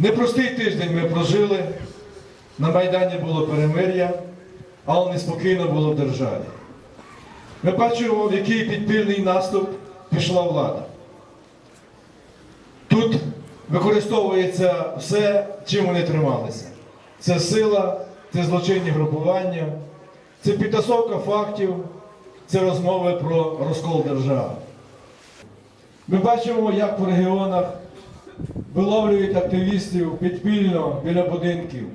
Непростий тиждень ми прожили. На Майдані було перемир'я, але неспокійно було в державі. Ми бачимо, в який підпільний наступ пішла влада. Тут використовується все, чим вони трималися. Це сила, це злочинні групування, це підтасовка фактів, це розмови про розкол держави. Ми бачимо, як по регіонах виловлюють активістів підпільно біля будинків,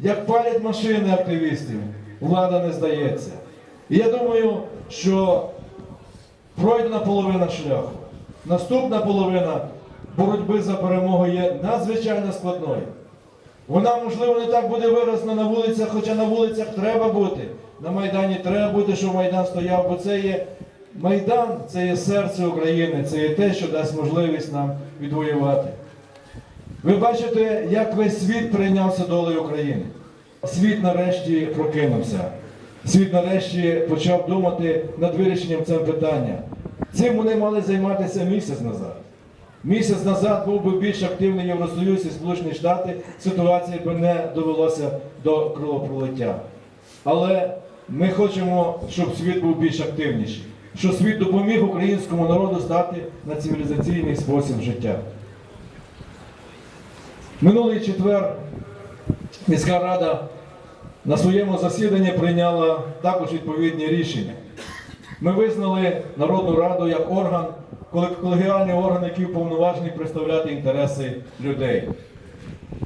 як палять машини активістів, влада не здається. І я думаю, що пройдена половина шляху. Наступна половина боротьби за перемогу є надзвичайно складною. Вона, можливо, не так буде виразна на вулицях, хоча на вулицях треба бути. На Майдані треба бути, щоб Майдан стояв, бо це є Майдан, це є серце України, це є те, що дасть можливість нам відвоювати. Ви бачите, як весь світ прийнявся долею України. Світ нарешті прокинувся. Світ нарешті почав думати над вирішенням цього питання. Цим вони мали займатися місяць назад. Місяць назад був би більш активний Євросоюз і Сполучені Штати, ситуація би не довелося до кровопролиття. Але ми хочемо, щоб світ був більш активніший, щоб світ допоміг українському народу стати на цивілізаційний спосіб життя. Минулий четвер міська рада на своєму засіданні прийняла також відповідні рішення. Ми визнали Народну Раду як орган, коле- колегіальний орган, який уповноважений представляти інтереси людей.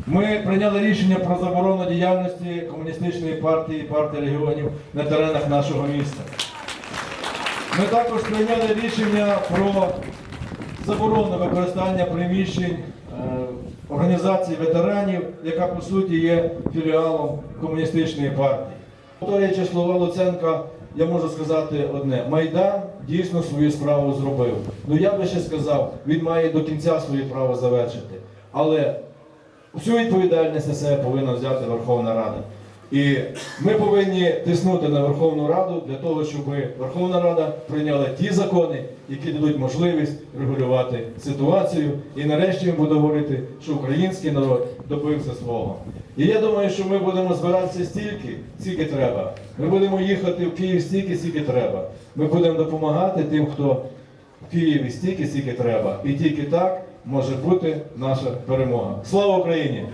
Ми прийняли рішення про заборону діяльності комуністичної партії партії регіонів на теренах нашого міста. Ми також прийняли рішення про заборону використання приміщень е, організації ветеранів, яка по суті є філіалом комуністичної партії. Повторюючи слова Луценка, я можу сказати одне: Майдан дійсно свою справу зробив. Ну я би ще сказав, він має до кінця своє право завершити. Але всю відповідальність на себе повинна взяти Верховна Рада. І ми повинні тиснути на Верховну Раду для того, щоб Верховна Рада прийняла ті закони, які дадуть можливість регулювати ситуацію. І нарешті ми будемо говорити, що український народ добився свого. І я думаю, що ми будемо збиратися стільки, скільки треба. Ми будемо їхати в Київ стільки, скільки треба. Ми будемо допомагати тим, хто в Києві стільки, скільки треба. І тільки так може бути наша перемога. Слава Україні!